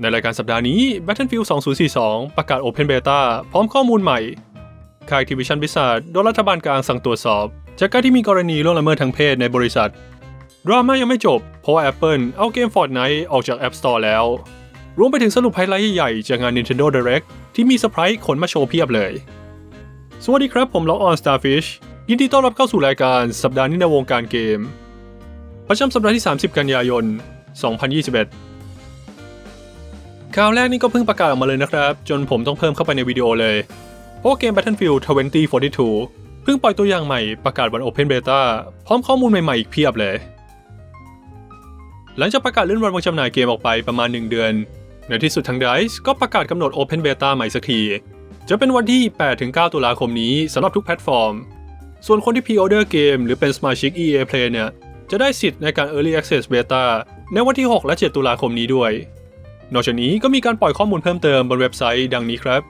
ในรายการสัปดาห์นี้ Battlefield 2042 ประกาศ Open Beta พร้อมข้อมูลใหม่ ค่าย Activision Blizzard โดนรัฐบาลกลางสั่งตรวจสอบ จากการที่มีกรณีล่วงละเมิดทางเพศในบริษัท ดราม่ายังไม่จบ เพราะว่า Apple เอาเกม Fortnite ออกจาก App Store แล้ว รวมไปถึงสรุปไฮไลท์ใหญ่ๆจากงาน Nintendo Direct ที่มีเซอร์ไพรส์ขนมาโชว์เพียบเลย สวัสดีครับผมล็อกออน Starfish ยินดีต้อนรับเข้าสู่รายการสัปดาห์นี้ในวงการเกม ประจำสัปดาห์ที่ 30 กันยายน 2021 ข่าวแรกนี่ก็เพิ่งประกาศออกมาเลยนะครับ จนผมต้องเพิ่มเข้าไปในวิดีโอเลย เพราะเกม Battlefield 2042 เพิ่งปล่อยตัวอย่างใหม่ประกาศวัน Open Beta พร้อมข้อมูลใหม่ๆอีกเพียบเลย หลังจากประกาศเลื่อนวันวางจำหน่ายเกมออกไปประมาณ 1 เดือน ในที่สุดทาง DICE ก็ประกาศกำหนด Open Beta ใหม่สักที จะเป็นวันที่ 8-9 ตุลาคมนี้สำหรับทุกแพลตฟอร์ม ส่วนคนที่ pre-order เกมหรือเป็นสมาชิก EA Play เนี่ยจะได้สิทธิ์ในการ Early Access Beta ในวันที่ 6 และ 7 ตุลาคมนี้ด้วย นอกจากนี้ก็มีการปล่อยข้อมูลเพิ่มเติมบนเว็บไซต์ดังนี้ครับ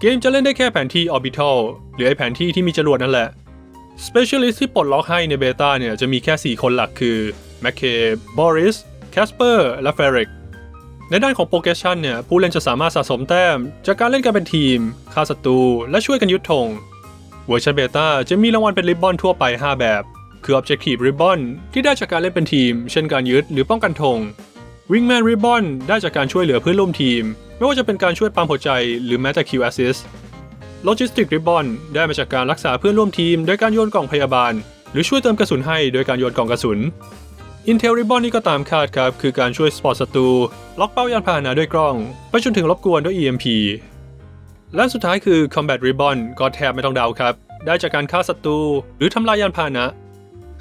เกมจะเล่นได้แค่แผนที่ Orbital หรือไอแผนที่ที่มีจรวดนั่นแหละ Specialist ที่ปลดล็อกให้ในเบต้าเนี่ยจะมีแค่ 4 คนหลักคือ m c k a y Boris Casper และ Ferric ในด้านของโปรเกชันเนี่ยผู้เล่นจะสามารถสะสมแต้ม จากการเล่นกันเป็นทีมฆ่าศัตรูและช่วยกันยึดธงเวอร์ชันเบต้าจะมีรางวัลเป็นริบบอนทั่วไป 5 แบบ คือ Objective Ribbon ที่ได้จากการเล่นเป็นทีม เช่นการยึดหรือป้องกันธง Wingman Ribbon ได้จากการช่วยเหลือเพื่อนร่วมทีม ไม่ว่าจะเป็นการช่วยปั๊มหัวใจหรือแม้แต่ Q Assist Logistic Ribbon ได้มาจากการรักษาเพื่อนร่วมทีมโดยการโยนกล่องพยาบาล หรือช่วยเติมกระสุนให้โดยการโยนกล่องกระสุน Intel Ribbon นี่ก็ตามคาดครับ คือการช่วยสปอร์ตศัตรูล็อกเป้ายานพาหนะด้วยกล้อง ไปจนถึงรบกวนด้วย EMP และสุดท้ายคือ Combat Ribbon ก็แทบไม่ต้องเดาครับ ได้จากการฆ่าศัตรูหรือทำลายยานพาหนะ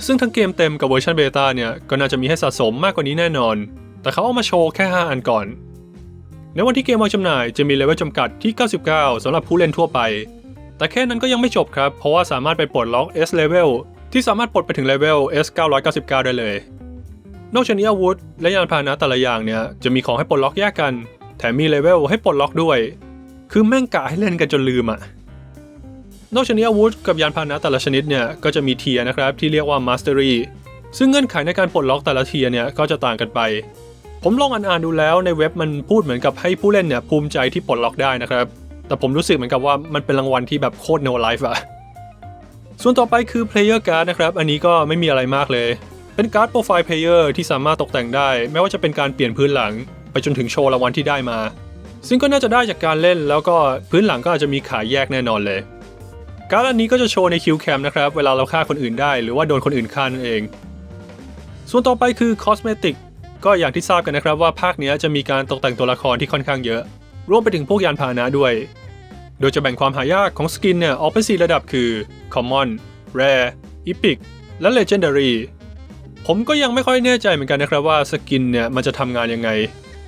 ซึ่งทั้งเกมเต็มกับเวอร์ชันเบต้าเนี่ย ก็น่าจะมีให้สะสมมากกว่านี้แน่นอน แต่เขาเอามาโชว์แค่ 5 อันก่อน ในวันที่เกมวางจำหน่ายจะมีเลเวลจำกัดที่ 99 สำหรับผู้เล่นทั่วไป แต่แค่นั้นก็ยังไม่จบครับ เพราะว่าสามารถไปปลดล็อก S level ที่สามารถปลดไปถึงเลเวล S 999 ได้เลย นอกจากนี้อาวุธ และยานพาหนะแต่ละอย่างเนี่ยจะมีของให้ปลดล็อกแยกกัน แถมมีเลเวลให้ปลดล็อกด้วย คือแม่งกะให้เล่นกันจนลืมอะนอกจากนี้อาวุธกับยานพาหนะแต่ละชนิดเนี่ยก็จะมีเทียนะครับที่เรียกว่า Mastery ซึ่งเงื่อนไขในการปลดล็อกแต่ละเทียเนี่ยก็จะต่างกันไป ผมลองอ่านๆดูแล้วในเว็บมันพูดเหมือนกับให้ผู้เล่นเนี่ยภูมิใจที่ปลดล็อกได้นะครับ แต่ผมรู้สึกเหมือนกับว่ามันเป็นรางวัลที่แบบโคตร no life อะส่วนต่อไปคือ player card นะครับ อันนี้ก็ไม่มีอะไรมากเลย เป็นการ์ดโปรไฟล์ player ที่สามารถตกแต่งได้ ไม่ว่าจะเป็นการเปลี่ยนพื้นหลัง ไปจนถึงโชว์รางวัลที่ได้มา ซึ่งก็น่าจะได้จากการเล่น แล้วก็พื้นหลังก็อาจจะมีขายแยกแน่นอนเลย การ์ดอันนี้ก็จะโชว์ในคิวแคมนะครับ เวลาเราฆ่าคนอื่นได้ หรือว่าโดนคนอื่นฆ่านั่นเอง ส่วนต่อไปคือ cosmetic ก็ ก็อย่างที่ทราบกันนะครับว่าภาคนี้จะมีการตกแต่งตัวละครที่ค่อนข้างเยอะ รวมไปถึงพวกยานพาหนะด้วย โดยจะแบ่งความหายากของสกินเนี่ยออกเป็น4ระดับคือ common rare epic และ legendary ผมก็ยังไม่ค่อยแน่ใจเหมือนกันนะครับว่าสกินเนี่ยมันจะทำงานยังไง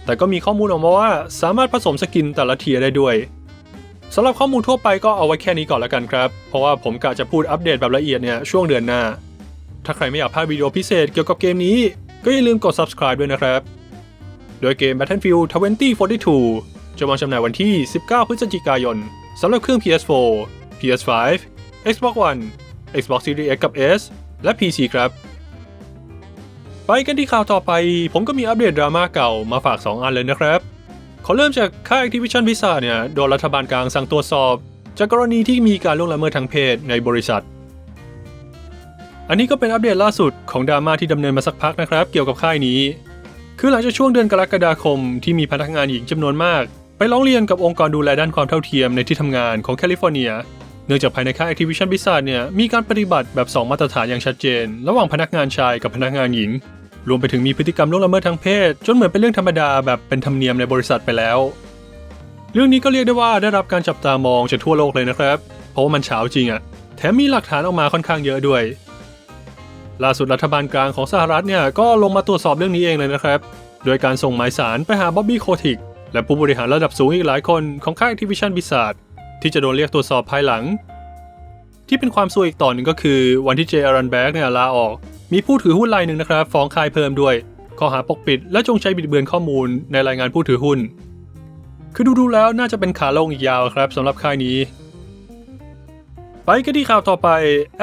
แต่ก็มีข้อมูลออกมาว่าสามารถผสมสกินแต่ละเทียได้ด้วยสำหรับข้อมูลทั่วไปก็เอาไว้แค่นี้ก่อนละกันครับ เพราะว่าผมกะจะพูดอัปเดตแบบละเอียดเนี่ยช่วงเดือนหน้า ถ้าใครไม่อยากพลาดวิดีโอพิเศษเกี่ยวกับเกมนี้ ก็อย่าลืมกด subscribe ด้วยนะครับ โดยเกม Battlefield 2042 จะวางจำหน่ายวันที่ 19 พฤศจิกายนสำหรับเครื่อง PS4 PS5 Xbox One Xbox Series X กับ S และ PC ครับ ไปกันที่ข่าวต่อไป ผมก็มีอัปเดตดราม่าเก่ามาฝาก 2 อันเลยนะครับขอเริ่มจากค่าย Activision Blizzard เนี่ยโดนรัฐบาลกลางสั่งตรวจสอบ จากกรณีที่มีการล่วงละเมิดทางเพศในบริษัท อันนี้ก็เป็นอัปเดตล่าสุดของดราม่าที่ดำเนินมาสักพักนะครับ เกี่ยวกับค่ายนี้ คือหลังจากช่วงเดือนกรกฎาคมที่มีพนักงานหญิงจำนวนมาก ไปร้องเรียนกับองค์กรดูแลด้านความเท่าเทียมในที่ทำงานของแคลิฟอร์เนีย เนื่องจากภายในค่าย Activision Blizzard เนี่ยมีการปฏิบัติแบบ 2 มาตรฐานอย่างชัดเจน ระหว่างพนักงานชายกับพนักงานหญิง รวมไปถึงมีพฤติกรรมล่วงละเมิดทางเพศ จนเหมือนเป็นเรื่องธรรมดาแบบเป็นธรรมเนียมในบริษัทไปแล้ว เรื่องนี้ก็เรียกได้ว่าได้รับการจับตามองจากทั่วโลกเลยนะครับ เพราะว่ามันเฉาจริงอะแถมมีหลักฐานออกมาค่อนข้างเยอะด้วย ล่าสุดรัฐบาลกลางของสหรัฐเนี่ยก็ลงมาตรวจสอบเรื่องนี้เองเลยนะครับ โดยการส่งหมายสารไปหาบ๊อบบี้โคติกและผู้บริหารระดับสูงอีกหลายคนของค่าย Activision Blizzard ที่จะโดนเรียกตรวจสอบภายหลัง ที่เป็นความซวยอีกต่อหนึ่งก็คือวันที่เจอารันแบ็กเนี่ยลาออก มีผู้ถือหุ้นรายหนึ่งนะครับฟ้องค่ายเพิ่มด้วยข้อหาปกปิด และจงใจบิดเบือนข้อมูลในรายงานผู้ถือหุ้น คือดูๆแล้วน่าจะเป็นขาลงอีกยาวครับสำหรับค่ายนี้ ไปกันที่ข่าวต่อไป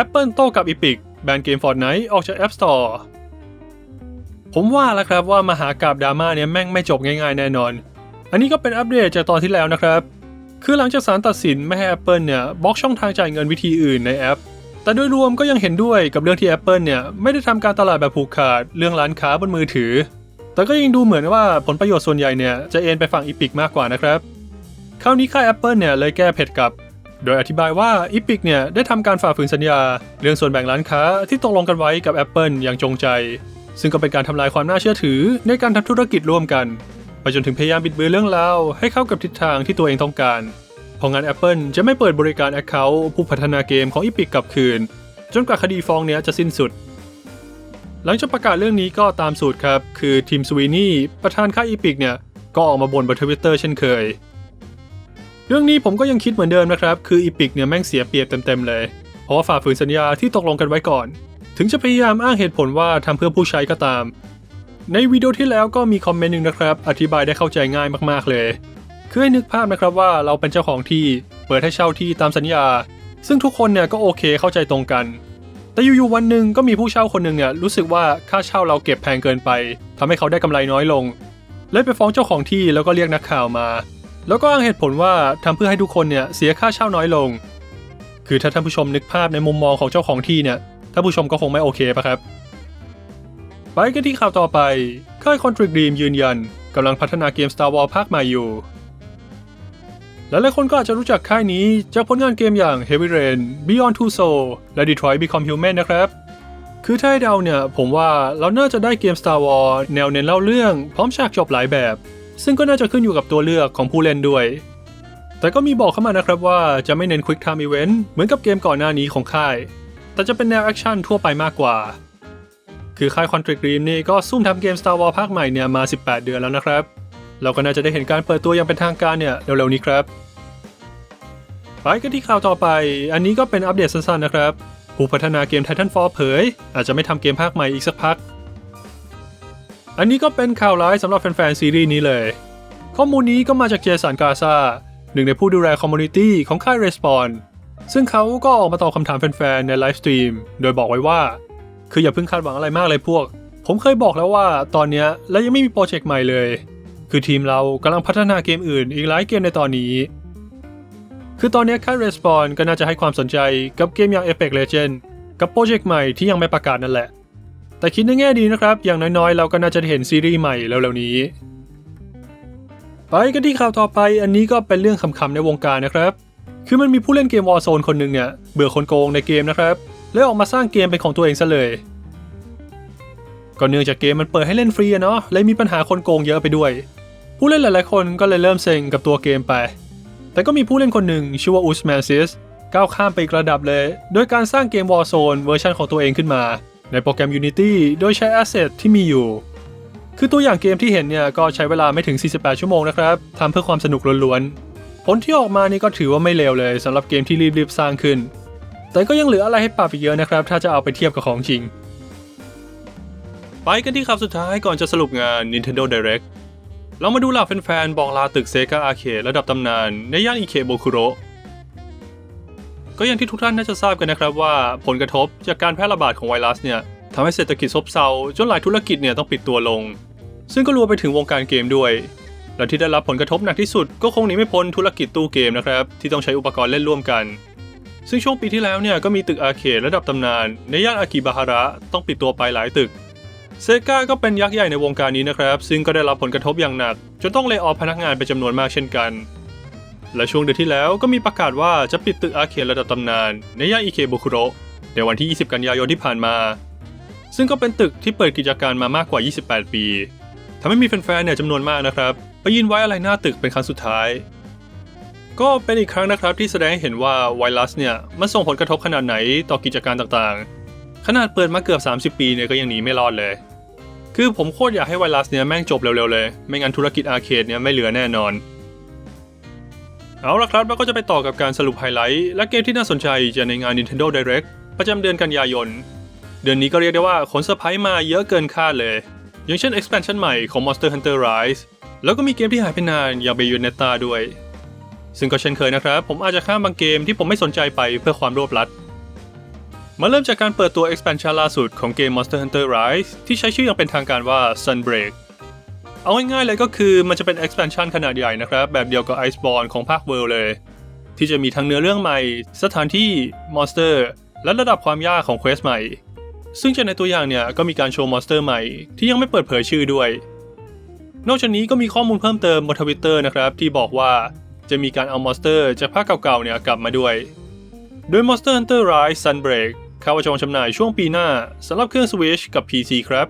Apple โต้กับ Epic แบนเกม Fortnite ออกจาก App Store ผมว่าแล้วครับว่ามหากราบดราม่าเนี่ยแม่งไม่จบง่ายๆแน่นอน อันนี้ก็เป็นอัปเดตจากตอนที่แล้วนะครับ คือหลังจากศาลตัดสินไม่ให้ Apple เนี่ยบล็อกช่องทางจ่ายเงินวิธีอื่นในแอป แต่โดยรวมก็ยังเห็นด้วยกับเรื่องที่ Apple เนี่ยไม่ได้ทำการตลาดแบบผูกขาดเรื่องร้านค้าบนมือถือ แต่ก็ยังดูเหมือนว่าผลประโยชน์ส่วนใหญ่เนี่ยจะเอ็นไปฝั่งอีพิกมากกว่านะครับคราวนี้ค่าย Apple เนี่ยเลยแก้เผ็ดกับ โดยอธิบายว่า Epic เนี่ยได้ทำการฝ่าฝืนสัญญา เรื่องส่วนแบ่งร้านค้าที่ตกลงกันไว้กับ Apple อย่างจงใจ ซึ่งก็เป็นการทำลายความน่าเชื่อถือในการทำธุรกิจร่วมกัน ไปจนถึงพยายามบิดเบือนเรื่องราวให้เข้ากับทิศทางที่ตัวเองต้องการเพราะงั้น Apple จะไม่เปิดบริการ Account ผู้พัฒนาเกมของ Epic กลับคืน จนกว่าคดีฟ้องเนี้ยจะสิ้นสุด หลังจากประกาศเรื่องนี้ก็ตามสูตรครับ คือทีมสวีนี่ประธานค่าย Epic เนี่ยก็ออกมาบ่นบนทวิตเตอร์เช่นเคย เรื่องนี้ผมก็ยังคิดเหมือนเดิมนะครับ คืออีพิกเนี่ยแม่งเสียเปรียบเต็มๆเลย เพราะว่าฝ่าฝืนสัญญาที่ตกลงกันไว้ก่อน ถึงจะพยายามอ้างเหตุผลว่าทำเพื่อผู้ใช้ก็ตาม ในวิดีโอที่แล้วก็มีคอมเมนต์หนึ่งนะครับ อธิบายได้เข้าใจง่ายมากๆเลย คือให้นึกภาพนะครับว่าเราเป็นเจ้าของที่เปิดให้เช่าที่ตามสัญญา ซึ่งทุกคนเนี่ยก็โอเคเข้าใจตรงกัน แต่อยู่ๆวันหนึ่งก็มีผู้เช่าคนหนึ่งเนี่ยรู้สึกว่าค่าเช่าเราเก็บแพงเกินไปทำให้เขาได้กำไรน้อยลงเลยไปฟ้องเจ้าของที่แล้วก็เรียกนักข่าวมา แล้วก็อ้างเหตุผลว่าทำเพื่อให้ทุกคนเนี่ยเสียค่าเช่าน้อยลง คือถ้าท่านผู้ชมนึกภาพในมุมมองของเจ้าของที่เนี่ยท่านผู้ชมก็คงไม่โอเคปะครับ ไปกันที่ข่าวต่อไปค่าย Contric Dream ยืนยันกำลังพัฒนาเกม Star Wars ภาคใหม่อยู่หลายๆคนก็อาจจะรู้จักค่ายนี้จากผลงานเกมอย่าง Heavy Rain, Beyond Two Soul และ Detroit Become Human นะครับ คือถ้าให้เดาเนี่ย ผมว่าเราน่าจะได้เกม Star Wars แนวเน้นเล่าเรื่อง พร้อมฉากจบหลายแบบ ซึ่งก็น่าจะขึ้นอยู่กับตัวเลือกของผู้เล่นด้วย แต่ก็มีบอกเข้ามานะครับว่าจะไม่เน้น Quick Time Event เหมือนกับเกมก่อนหน้านี้ของค่าย แต่จะเป็นแนวแอคชั่นทั่วไปมากกว่า คือค่าย Contric Dream นี่ก็ซุ่มทำเกม Star Wars ภาคใหม่เนี่ยมา 18 เดือนแล้วนะครับ เราก็น่าจะได้เห็นการเปิดตัวอย่างเป็นทางการเนี่ยเร็วๆนี้ครับไปกันที่ข่าวต่อไป อันนี้ก็เป็นอัปเดตสั้นๆนะครับ ผู้พัฒนาเกม Titanfall เผย อาจจะไม่ทำเกมภาคใหม่อีกสักพัก อันนี้ก็เป็นข่าวร้ายสำหรับแฟนๆซีรีส์นี้เลย ข้อมูลนี้ก็มาจากเจสันกาซาหนึ่งในผู้ดูแลคอมมูนิตี้ของค่าย Respawn ซึ่งเขาก็ออกมาตอบคำถามแฟนๆในไลฟ์สตรีมโดยบอกไว้ว่า คืออย่าเพิ่งคาดหวังอะไรมากเลยพวก ผมเคยบอกแล้วว่าตอนนี้และยังไม่มีโปรเจกต์ใหม่เลย คือทีมเรากำลังพัฒนาเกมอื่นอีกหลายเกมในตอนนี้ คือตอนนี้ค่าย Respawn ก็น่าจะให้ความสนใจกับเกมอย่าง Apex Legends กับโปรเจกต์ใหม่ที่ยังไม่ประกาศนั่นแหละ แต่คิดในแง่ดีนะครับ อย่างน้อยๆ เราก็น่าจะเห็นซีรีส์ใหม่เร็วๆนี้ ไปกันที่ข่าวต่อไป อันนี้ก็เป็นเรื่องขำๆในวงการนะครับ คือมันมีผู้เล่นเกม Warzone คนหนึ่งเนี่ยเบื่อคนโกงในเกมนะครับเลยออกมาสร้างเกมเป็นของตัวเองซะเลยก็เนื่องจากเกมมันเปิดให้เล่นฟรีอะเนาะเลยมีปัญหาคนโกงเยอะไปด้วย ผู้เล่นหลายๆ คนก็เลยเริ่มเซ็งกับตัวเกมไป แต่ก็มีผู้เล่นคนหนึ่งชื่อว่าอุสแมนซิสก้าวข้ามไปกระดับเลย โดยการสร้างเกม Warzone เวอร์ชันของตัวเองขึ้นมา ในโปรแกรม Unity โดยใช้แอสเซทที่มีอยู่ คือตัวอย่างเกมที่เห็นเนี่ยก็ใช้เวลาไม่ถึง 48 ชั่วโมงนะครับทำเพื่อความสนุกล้วนๆ ผลที่ออกมานี่ก็ถือว่าไม่เลวเลยสำหรับเกมที่รีบๆสร้างขึ้น แต่ก็ยังเหลืออะไรให้ปรับอีกเยอะนะครับ ถ้าจะเอาไปเทียบกับของจริง ไปกันที่ข่าวสุดท้ายก่อนจะสรุปงาน Nintendo Direct เรามาดูหล่าแฟนๆบอกลาตึกเซกาอาเคระดับตำนานในย่านอิเคโบคุโระ ก็อย่างที่ทุกท่านน่าจะทราบกันนะครับว่าผลกระทบจากการแพร่ระบาดของไวรัสเนี่ยทำให้เศรษฐกิจซบเซาจนหลายธุรกิจเนี่ยต้องปิดตัวลง ซึ่งก็รวมไปถึงวงการเกมด้วย และที่ได้รับผลกระทบหนักที่สุดก็คงหนีไม่พ้นธุรกิจตู้เกมนะครับที่ต้องใช้อุปกรณ์เล่นร่วมกัน ซึ่งช่วงปีที่แล้วเนี่ยก็มีตึกอาเคดระดับตำนาน ในย่านอากิบาฮาระต้องปิดตัวไปหลายตึกเซกาก็เป็นยักษ์ใหญ่ในวงการนี้นะครับซึ่งก็ได้รับผลกระทบอย่างหนักจนต้องเล y o อ f พนักงานไปจำนวนมากเช่นกัน และช่วงเดือนที่แล้วก็มีประกาศว่าจะปิดตึกอาเคดระดับตำนานในย่านอิเคบุคุโระในวันที่ 20 กันยายนที่ผ่านมา ซึ่งก็เป็นตึกที่เปิดกิจการมามากกว่า 28 ปีทำให้มีแฟนๆเนี่ยจำนวนมากนะครับ ไปยืนไว้อะไรหน้าตึกเป็นครั้งสุดท้าย ก็เป็นอีกครั้งนะครับที่แสดงให้เห็นว่าไวรัสเนี่ยมันส่งผลกระทบขนาดไหนต่อกิจการต่างๆ ขนาดเปิดมาเกือบ 30 ปีเนี่ยก็ยังหนีไม่รอดเลย คือผมโคตรอยากให้ไวรัสเนี่ยแม่งจบเร็วๆเลย ไม่งั้นธุรกิจอาร์เคดเนี่ยไม่เหลือแน่นอน เอาละครับแล้วก็จะไปต่อกับการสรุปไฮไลท์และเกมที่น่าสนใจจากในงาน Nintendo Direct ประจำเดือนกันยายน เดือนนี้ก็เรียกได้ว่าขนเซอร์ไพรส์มาเยอะเกินคาดเลย อย่างเช่น expansion ใหม่ของ Monster Hunter Rise แล้วก็มีเกมที่หายไปนานอย่าง Bayonetta ด้วย ซึ่งก็เช่นเคยนะครับ ผมอาจจะข้ามบางเกมที่ผมไม่สนใจไปเพื่อความรวบลัด มาเริ่มจากการเปิดตัว expansion ล่าสุดของเกม Monster Hunter Rise ที่ใช้ชื่ออย่างเป็นทางการว่า Sunbreak เอาง่ายๆเลยก็คือมันจะเป็น expansion ขนาดใหญ่นะครับ แบบเดียวกับ Iceborne ของภาค World เลย ที่จะมีทั้งเนื้อเรื่องใหม่ สถานที่มอนสเตอร์และระดับความยากของเควสใหม่ ซึ่งจากในตัวอย่างเนี่ยก็มีการโชว์มอนสเตอร์ใหม่ ที่ยังไม่เปิดเผยชื่อด้วย นอกจากนี้ก็มีข้อมูลเพิ่มเติมบนทวิตเตอร์นะครับ ที่บอกว่าจะมีการเอามอนสเตอร์จากภาคเก่าๆเนี่ยกลับมาด้วย โดย Monster Hunter Rise Sunbreak คาดว่าจะวางจำหน่ายช่วงปีหน้าสำหรับเครื่อง Switch กับ PC ครับ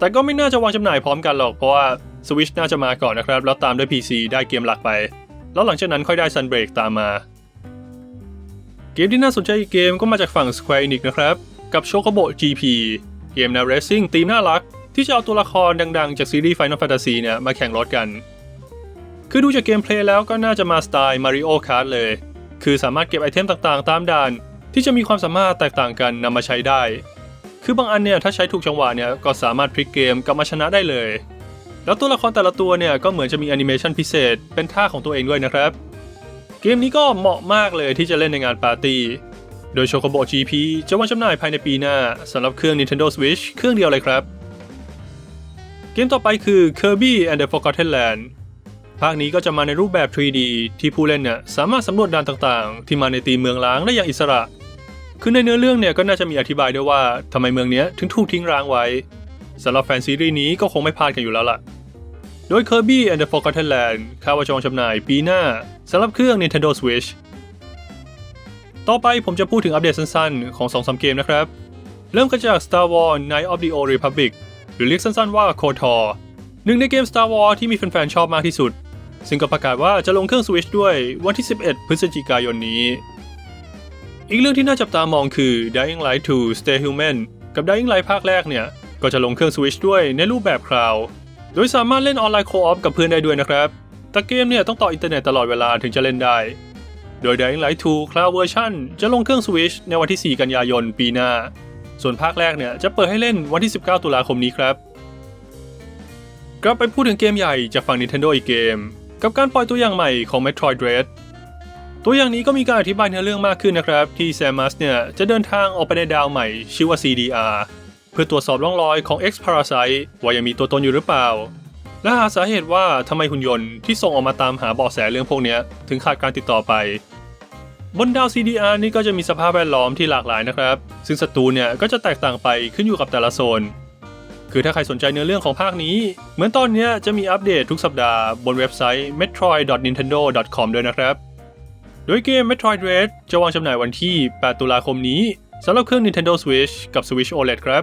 แต่ก็ไม่น่าจะวางจำหน่ายพร้อมกันหรอก เพราะว่า Switch น่าจะมาก่อนนะครับ แล้วตามด้วย PC ได้เกมหลักไป แล้วหลังจากนั้นค่อยได้ Sunbreak ตามมา เกมที่น่าสนใจอีกเกมก็มาจากฝั่ง Square Enix นะครับ กับ Chocobo GP เกมแนว Racing ธีมน่ารัก ที่จะเอาตัวละครดังๆ จากซีรีส์ Final Fantasy เนี่ยมาแข่งรถกัน คือดูจากเกมเพลย์แล้วก็น่าจะมาสไตล์ Mario Kart เลย คือสามารถเก็บไอเทมต่างๆ ตามด่าน ที่จะมีความสามารถแตกต่างกันนำมาใช้ได้ คือบางอันเนี่ยถ้าใช้ถูกจังหวะเนี่ยก็สามารถพลิกเกมกลับมาชนะได้เลย แล้วตัวละครแต่ละตัวเนี่ยก็เหมือนจะมีแอนิเมชันพิเศษเป็นท่าของตัวเองด้วยนะครับ เกมนี้ก็เหมาะมากเลยที่จะเล่นในงานปาร์ตี้ โดย Chocobo GP จะวางจำหน่ายภายในปีหน้าสำหรับเครื่อง Nintendo Switch เครื่องเดียวเลยครับ เกมต่อไปคือ Kirby and the Forgotten Land ภาคนี้ก็จะมาในรูปแบบ 3D ที่ผู้เล่นเนี่ยสามารถสำรวจด่านต่างๆ ที่มาในตีเมืองล้างได้อย่างอิสระ คือในเนื้อเรื่องเนี่ยก็น่าจะมีอธิบายด้วยว่าทำไมเมืองนี้ถึงถูกทิ้งร้างไว้สำหรับแฟนซีรีส์นี้ก็คงไม่พลาดกันอยู่แล้วล่ะ โดย Kirby and the Forgotten Land คาดว่าจะวางจำหน่ายปีหน้าสำหรับเครื่อง Nintendo Switch ต่อไปผมจะพูดถึงอัปเดตสั้นๆ ของ 2-3 เกมนะครับ เริ่มกันจาก Star Wars Knight of the Old Republic หรือเรียกสั้นๆว่า KOTOR หนึ่งในเกม Star Wars ที่มีแฟนๆ ชอบมากที่สุด ซึ่งก็ประกาศว่าจะลงเครื่อง Switch ด้วยวันที่ 11 พฤศจิกายนนี้ อีกเรื่องที่น่าจับตามองคือ Dying Light 2 Stay Human กับ Dying Light ภาคแรกเนี่ย ก็จะลงเครื่อง Switch ด้วยในรูปแบบคลาวด์โดยสามารถเล่นออนไลน์โคออฟกับเพื่อนได้ด้วยนะครับ แต่เกมเนี่ยต้องต่ออินเทอร์เน็ตตลอดเวลาถึงจะเล่นได้ โดย Dying Light 2 Cloud Version จะลงเครื่อง Switch ในวันที่ 4 กันยายนปีหน้า ส่วนภาคแรกเนี่ยจะเปิดให้เล่นวันที่ 19 ตุลาคมนี้ครับ กลับไปพูดถึงเกมใหญ่จากฝั่ง Nintendo อีกเกม กับการปล่อยตัวอย่างใหม่ของ Metroid Dread ตัวอย่างนี้ก็มีการอธิบายเนื้อเรื่องมากขึ้นนะครับ ที่ Samus เนี่ย จะเดินทางออกไปในดาวใหม่ ชื่อว่า CDR เพื่อตรวจสอบร่องรอยของ X Parasite ว่ายังมีตัวตนอยู่หรือเปล่า และหาสาเหตุว่าทำไมหุ่นยนต์ที่ส่งออกมาตามหาเบาะแสเรื่องพวกนี้ถึงขาดการติดต่อไป บนดาว CDR นี่ก็จะมีสภาพแวดล้อมที่หลากหลายนะครับ ซึ่งศัตรูเนี่ยก็จะแตกต่างไปขึ้นอยู่กับแต่ละโซนคือถ้าใครสนใจเนื้อเรื่องของภาคนี้ เหมือนตอนนี้จะมีอัปเดตทุกสัปดาห์บนเว็บไซต์ metroid.nintendo.com ด้วยนะครับ โดยเกม Metroid Dread จะวางจำหน่ายวันที่ 8 ตุลาคมนี้สำหรับเครื่อง Nintendo Switch กับ Switch OLED ครับ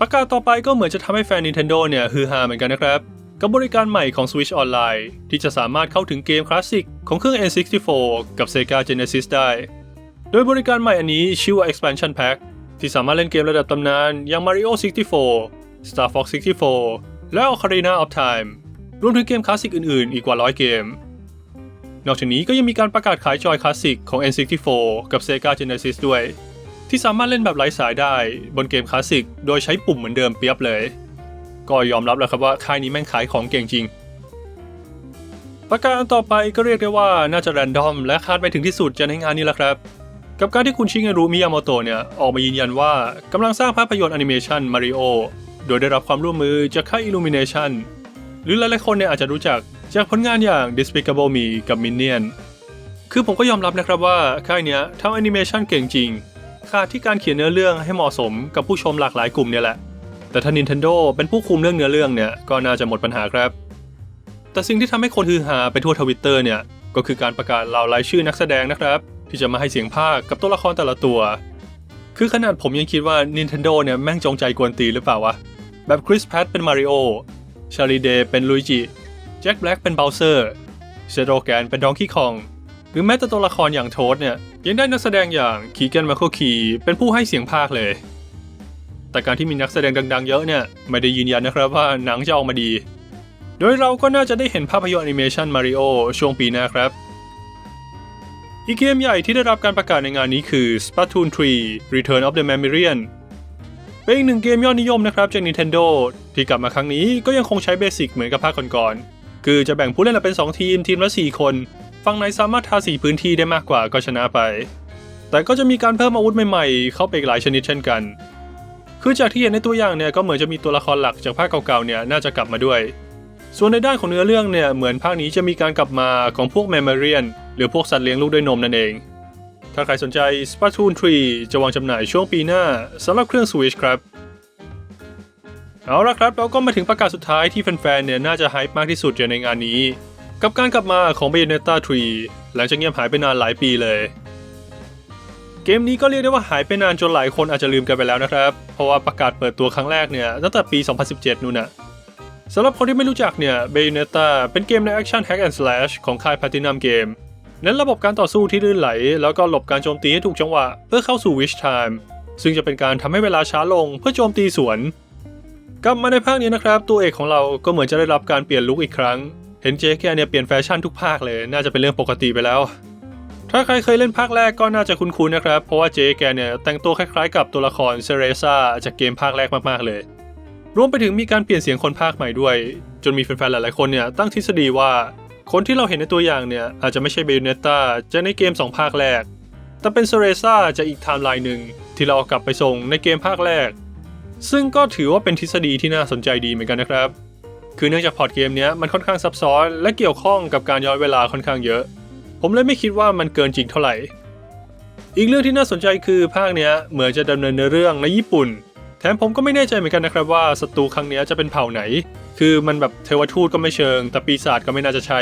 ประกาศต่อไปก็เหมือนจะทำให้แฟน Nintendo เนี่ยฮือฮาเหมือนกันนะครับ กับบริการใหม่ของ Switch Online ที่จะสามารถเข้าถึงเกมคลาสสิกของเครื่อง N64 กับ Sega Genesis ได้ โดยบริการใหม่อันนี้ชื่อว่า Expansion Pack ที่สามารถเล่นเกมระดับตำนานอย่าง Mario 64 Star Fox 64 และ Ocarina of Time รวมถึงเกมคลาสสิกอื่นๆ อีกกว่าร้อยเกม นอกจากนี้ก็ยังมีการประกาศขายจอยคลาสสิกของ N64 กับ Sega Genesis ด้วย ที่สามารถเล่นแบบไร้สายได้บนเกมคลาสสิกโดยใช้ปุ่มเหมือนเดิมเปียบเลย ก็ยอมรับแล้วครับว่าค่ายนี้แม่งขายของเก่งจริง ประกาศต่อไปก็เรียกได้ว่าน่าจะแรนดอมและคาดไปถึงที่สุดจะในงานนี้แหละครับ กับการที่คุณชิเงรุมิยาโมโตะเนี่ยออกมายืนยันว่ากำลังสร้างภาพยนตร์แอนิเมชันมาริโอโดยได้รับความร่วมมือจากค่าย Illumination หรือหลายๆคนเนี่ยอาจจะรู้จัก จากผลงานอย่าง Despicable Me กับ Minion คือผมก็ยอมรับนะครับว่าค่ายเนี้ยทำแอนิเมชันเก่งจริง ขาดที่การเขียนเนื้อเรื่องให้เหมาะสมกับผู้ชมหลากหลายกลุ่มเนี่ยแหละ แต่ถ้า Nintendo เป็นผู้คุมเรื่องเนื้อเรื่องเนี่ยก็น่าจะหมดปัญหาครับ แต่สิ่งที่ทำให้คนฮือฮาไปทั่วทวิตเตอร์เนี่ยก็คือการประกาศเหล่ารายชื่อนักแสดงนะครับ ที่จะมาให้เสียงภาคกับตัวละครแต่ละตัว คือขนาดผมยังคิดว่า Nintendo เนี่ยแม่งจงใจกวนตีหรือเปล่าวะแบบคริสแพทเป็นมาริโอชาลีเดย์เป็นลุยจิ แจ็คแบล็กเป็นเบลเซอร์เชโรแกนเป็นดองคีคอง หรือแม้แต่ตัวละครอย่างโทสเนี่ย ยังได้นักแสดงอย่างคีเกนมาโคคีเป็นผู้ให้เสียงภาคเลย แต่การที่มีนักแสดงดังๆ เยอะเนี่ย ไม่ได้ยืนยันนะครับว่าหนังจะออกมาดี โดยเราก็น่าจะได้เห็นภาพยนตร์แอนิเมชันมาริโอช่วงปีหน้าครับอีกเกมใหญ่ที่ได้รับการประกาศในงานนี้คือ Splatoon 3 Return of the Mammalian เป็นอีกหนึ่งเกมยอดนิยมนะครับจาก Nintendo ที่กลับมาครั้งนี้ก็ยังคงใช้เบสิกเหมือนกับภาคก่อนๆ คือจะแบ่งผู้เล่นออกเป็น 2 ทีมทีมละ 4 คนฝั่งไหนสามารถทาสีพื้นที่ได้มากกว่าก็ชนะไป แต่ก็จะมีการเพิ่มอาวุธใหม่ๆ เข้าไปอีกหลายชนิดเช่นกัน คือจากที่เห็นในตัวอย่างเนี่ยก็เหมือนจะมีตัวละครหลักจากภาคเก่าๆเนี่ยน่าจะกลับมาด้วย ส่วนในด้านของเนื้อเรื่องเนี่ยเหมือนภาคนี้จะมีการกลับมาของพวกแมมเมเรียนหรือพวกสัตว์เลี้ยงลูกด้วยนมนั่นเอง ถ้าใครสนใจ Splatoon 3 จะวางจำหน่ายช่วงปีหน้าสำหรับเครื่อง Switch ครับ เอาละครับ เราก็มาถึงประกาศสุดท้ายที่แฟนๆ เนี่ย น่าจะไฮป์มากที่สุดในงานนี้ กับการกลับมาของ Bayonetta 3 หลังจากเงียบหายไปนานหลายปีเลย เกมนี้ก็เรียกได้ว่าหายไปนานจนหลายคนอาจจะลืมกันไปแล้วนะครับ เพราะว่าประกาศเปิดตัวครั้งแรกเนี่ยตั้งแต่ปี 2017 นู่นน่ะสำหรับคนที่ไม่รู้จักเนี่ย Bayonetta เป็นเกมในแอคชั่น Hack and Slash ของค่าย Platinum Game เน้นระบบการต่อสู้ที่ลื่นไหล แล้วก็หลบการโจมตีให้ถูกจังหวะ เพื่อเข้าสู่ Wish Time ซึ่งจะเป็นการทำให้เวลาช้าลงเพื่อโจมตีสวน กลับมาในภาคนี้นะครับ ตัวเอกของเราก็เหมือนจะได้รับการเปลี่ยนลุคอีกครั้ง เห็นเจ๊แกเนี่ยเปลี่ยนแฟชั่นทุกภาคเลย น่าจะเป็นเรื่องปกติไปแล้ว ถ้าใครเคยเล่นภาคแรกก็น่าจะคุ้นๆนะครับ เพราะว่าเจ๊แกเนี่ยแต่งตัวคล้ายๆ กับตัวละครเซเรซ่าจากเกมภาคแรกมากๆเลย รวมไปถึงมีการเปลี่ยนเสียงคนภาคใหม่ด้วย จนมีแฟนๆหลายๆคนเนี่ยตั้งทฤษฎีว่าคนที่เราเห็นในตัวอย่างเนี่ยอาจจะไม่ใช่เบลเนต้าจากในเกม 2 ภาคแรก แต่เป็นเซเรซ่าจากอีกไทม์ไลน์หนึ่งที่เรากลับไปส่งในเกมภาคแรก ซึ่งก็ถือว่าเป็นทฤษฎีที่น่าสนใจดีเหมือนกันนะครับ คือเนื่องจากพอร์ตเกมนี้มันค่อนข้างซับซ้อนและเกี่ยวข้องกับการย้อนเวลาค่อนข้างเยอะ ผมเลยไม่คิดว่ามันเกินจริงเท่าไหร่ อีกเรื่องที่น่าสนใจคือภาคเนี้ยเหมือนจะดำเนินเนื้อเรื่องในญี่ปุ่น แถมผมก็ไม่แน่ใจเหมือนกันนะครับว่าศัตรูครั้งนี้จะเป็นเผ่าไหน คือมันแบบเทวทูตก็ไม่เชิง แต่ปีศาจก็ไม่น่าจะใช่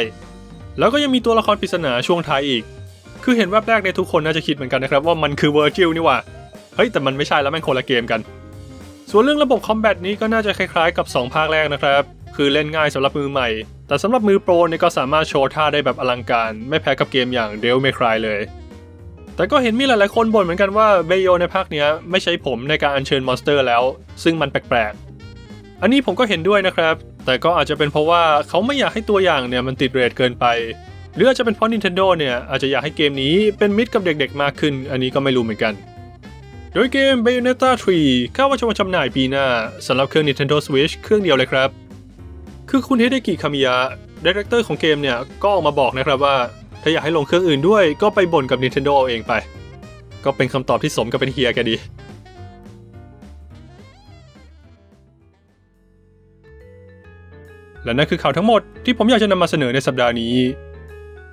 แล้วก็ยังมีตัวละครปริศนาช่วงท้ายอีก คือเห็นแวบแรกในทุกคนน่าจะคิดเหมือนกันนะครับว่ามันคือเวอร์จิลนี่ว่าเฮ้ยแต่มันไม่ใช่แล้วแม่งคนละเกมกัน ส่วนเรื่องระบบคอมแบทนี้ก็น่าจะคล้ายๆกับ 2 ภาคแรกนะครับ คือเล่นง่ายสำหรับมือใหม่ แต่สำหรับมือโปรเนี่ยก็สามารถโชว์ท่าได้แบบอลังการ ไม่แพ้กับเกมอย่าง Devil May Cry เลย แต่ก็เห็นมีหลายๆคนบ่นเหมือนกันว่าเบโยในภาคเนี้ยไม่ใช้ผมในการอัญเชิญมอนสเตอร์แล้ว ซึ่งมันแปลกๆ อันนี้ผมก็เห็นด้วยนะครับ แต่ก็อาจจะเป็นเพราะว่าเขาไม่อยากให้ตัวอย่างเนี่ยมันติดเรทเกินไปหรืออาจจะเป็นเพราะ Nintendo เนี่ยอาจจะอยากให้เกมนี้เป็นมิตรกับเด็กๆ มากขึ้น อันนี้ก็ไม่รู้เหมือนกัน โดยเกม Bayonetta 3คาดว่าจะมาจำหน่ายปีหน้าสำหรับเครื่อง Nintendo Switch เครื่องเดียวเลยครับ คือคุณเฮเดกิคามิยะดีเรคเตอร์ของเกมเนี่ยก็ออกมาบอกนะครับว่า ถ้าอยากให้ลงเครื่องอื่นด้วยก็ไปบ่นกับ Nintendo เอาเองไป ก็เป็นคำตอบที่สมกับเป็นเฮียแกดีและนั่นคือข่าวทั้งหมดที่ผมอยากจะนำมาเสนอในสัปดาห์นี้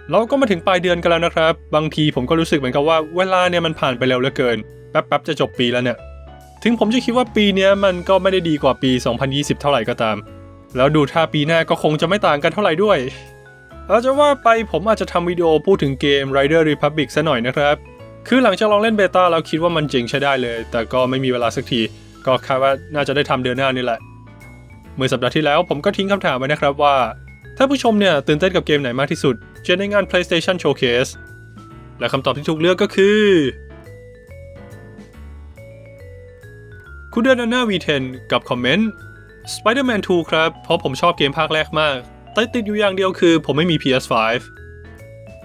เราก็มาถึงปลายเดือนกันแล้วนะครับ บางทีผมก็รู้สึกเหมือนกับว่าเวลาเนี่ยมันผ่านไปเร็วเหลือเกิน แป๊บๆจะจบปีแล้วเนี่ย ถึงผมจะคิดว่าปีนี้มันก็ไม่ได้ดีกว่าปี 2020 เท่าไหร่ก็ตาม แล้วดูท่าปีหน้าก็คงจะไม่ต่างกันเท่าไหร่ด้วยเอาจะว่าไปผมอาจจะทำวิดีโอพูดถึงเกม Rider Republic ซะหน่อยนะครับ คือหลังจากลองเล่นเบต้าแล้วคิดว่ามันเจ๋งใช้ได้เลย แต่ก็ไม่มีเวลาสักที ก็คาดว่าน่าจะได้ทำเดือนหน้านี่แหละ เมื่อสัปดาห์ที่แล้วผมก็ทิ้งคำถามไว้นะครับว่า ถ้าผู้ชมเนี่ยตื่นเต้นกับเกมไหนมากที่สุด จะในงาน PlayStation Showcase และคำตอบที่ถูกเลือกก็คือคุณเดนนาวีเทนกับคอมเมนต์ Spider-Man 2 ครับ เพราะผมชอบเกมภาคแรกมาก แต่ติดอยู่อย่างเดียวคือผมไม่มี PS5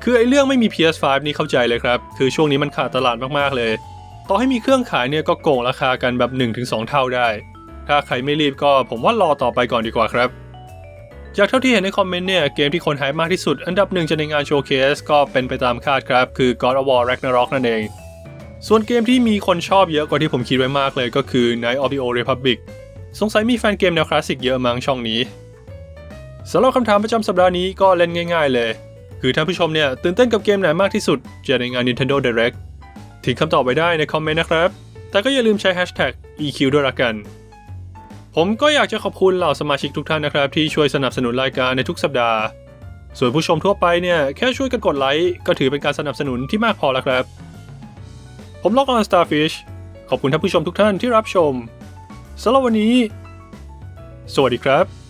คือไอ้เรื่องไม่มี PS5 นี่เข้าใจเลยครับ คือช่วงนี้มันขาดตลาดมากๆเลย ต่อให้มีเครื่องขายเนี่ยก็โกงราคากันแบบ 1-2 เท่าได้ ถ้าใครไม่รีบก็ผมว่ารอต่อไปก่อนดีกว่าครับ จากเท่าที่เห็นในคอมเมนต์เนี่ย เกมที่คนหายมากที่สุด อันดับหนึ่งจะในงานโชว์เคสก็เป็นไปตามคาดครับ คือ God of War Ragnarok นั่นเอง ส่วนเกมที่มีคนชอบเยอะกว่าที่ผมคิดไว้มากเลยก็คือ Night of the Old Republic สงสัยมีแฟนเกมแนวคลาสสิกเยอะมั้งช่องนี้สำหรับคำถามประจำสัปดาห์นี้ก็เล่นง่าย ๆ เลย คือท่านผู้ชมเนี่ยตื่นเต้นกับเกมไหนมากที่สุดจะในงาน Nintendo Direct ทิ้งคำตอบไว้ได้ในคอมเมนต์นะครับ แต่ก็อย่าลืมใช้ Hashtag EQ ด้วยละกัน ผมก็อยากจะขอบคุณเหล่าสมาชิกทุกท่านนะครับ ที่ช่วยสนับสนุนรายการในทุกสัปดาห์ ส่วนผู้ชมทั่วไปเนี่ยแค่ช่วยกันกดไลค์ก็ถือเป็นการสนับสนุนที่มากพอแล้วครับ ผมล็อกออนสตาร์ฟิชขอบคุณท่านผู้ชมทุกท่านที่รับชมสำหรับวันนี้ สวัสดีครับ